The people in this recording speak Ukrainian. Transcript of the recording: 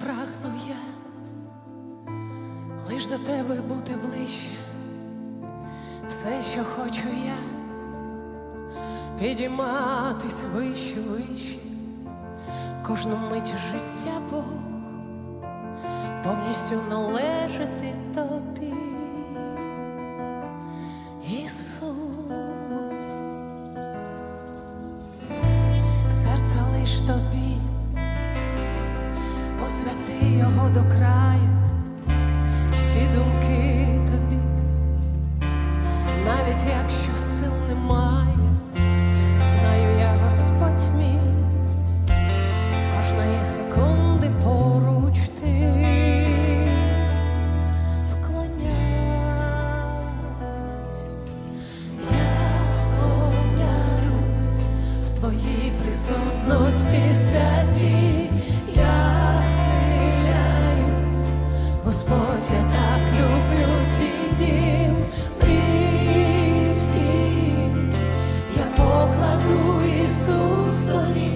прагну я, лиш до тебе бути ближче, все, що хочу я, підійматись вище, вище, кожну мить життя Бог, повністю належати тобі, його до краю, всі думки тобі, навіть якщо сил немає, знаю я Господь мій, кожної секунди поруч ти. Вклоняюсь. Я вклоняюсь в твоїй присутності святі, Господь, я так люблю твій дім, всім, я покладу Ісус до них.